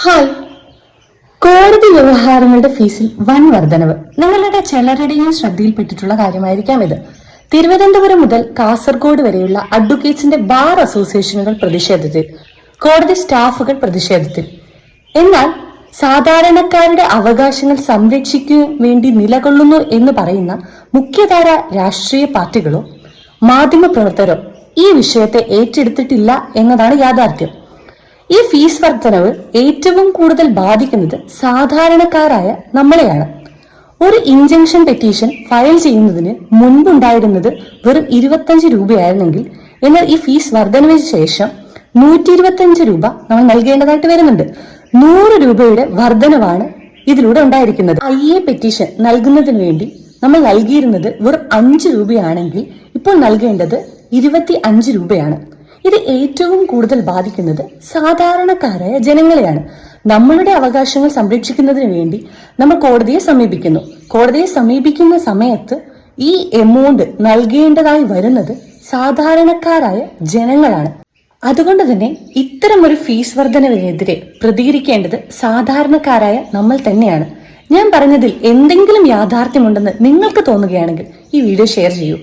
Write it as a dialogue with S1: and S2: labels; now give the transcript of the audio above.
S1: Hi. കോടതി വ്യവഹാരങ്ങളുടെ ഫീസിൽ വൻ വർധനവ്. നിങ്ങളുടെ ചിലരുടെയും ശ്രദ്ധയിൽപ്പെട്ടിട്ടുള്ള കാര്യമായിരിക്കാം ഇത്. തിരുവനന്തപുരം മുതൽ കാസർഗോഡ് വരെയുള്ള അഡ്വക്കേറ്റ്സിന്റെ ബാർ അസോസിയേഷനുകൾ പ്രതിഷേധത്തിൽ. കോടതി സ്റ്റാഫുകൾ പ്രതിഷേധത്തിൽ. എന്നാൽ സാധാരണക്കാരുടെ അവകാശങ്ങൾ സംരക്ഷിക്കാൻ വേണ്ടി നിലകൊള്ളുന്നു എന്ന് പറയുന്ന മുഖ്യധാര രാഷ്ട്രീയ പാർട്ടികളോ മാധ്യമപ്രവർത്തകരോ ഈ വിഷയത്തെ ഏറ്റെടുത്തിട്ടില്ല എന്നതാണ് യാഥാർത്ഥ്യം. ഈ ഫീസ് വർധനവ് ഏറ്റവും കൂടുതൽ ബാധിക്കുന്നത് സാധാരണക്കാരായ നമ്മളെയാണ്. ഒരു ഇൻജങ്ഷൻ പെറ്റീഷൻ ഫയൽ ചെയ്യുന്നതിന് മുൻപുണ്ടായിരുന്നത് വെറും ഇരുപത്തഞ്ച് രൂപയായിരുന്നെങ്കിൽ എന്നാൽ ഈ ഫീസ് വർധനവിന് ശേഷം നൂറ്റി ഇരുപത്തഞ്ച് രൂപ നമ്മൾ നൽകേണ്ടതായിട്ട് വരുന്നുണ്ട്. നൂറ് രൂപയുടെ വർധനവാണ് ഇതിലൂടെ ഉണ്ടായിരിക്കുന്നത്. ഐ എ പെറ്റീഷൻ നൽകുന്നതിന് വേണ്ടി നമ്മൾ നൽകിയിരുന്നത് വെറും അഞ്ച് രൂപയാണെങ്കിൽ ഇപ്പോൾ നൽകേണ്ടത് ഇരുപത്തി അഞ്ച് രൂപയാണ്. ഇത് ഏറ്റവും കൂടുതൽ ബാധിക്കുന്നത് സാധാരണക്കാരായ ജനങ്ങളെയാണ്. നമ്മളുടെ അവകാശങ്ങൾ സംരക്ഷിക്കുന്നതിന് വേണ്ടി നമ്മൾ കോടതിയെ സമീപിക്കുന്നു. കോടതിയെ സമീപിക്കുന്ന സമയത്ത് ഈ എമൗണ്ട് നൽകേണ്ടതായി വരുന്നത് സാധാരണക്കാരായ ജനങ്ങളാണ്. അതുകൊണ്ട് തന്നെ ഇത്തരം ഒരു ഫീസ് വർധനവിനെതിരെ പ്രതികരിക്കേണ്ടത് സാധാരണക്കാരായ നമ്മൾ തന്നെയാണ്. ഞാൻ പറഞ്ഞതിൽ എന്തെങ്കിലും യാഥാർത്ഥ്യമുണ്ടെന്ന് നിങ്ങൾക്ക് തോന്നുകയാണെങ്കിൽ ഈ വീഡിയോ ഷെയർ ചെയ്യൂ.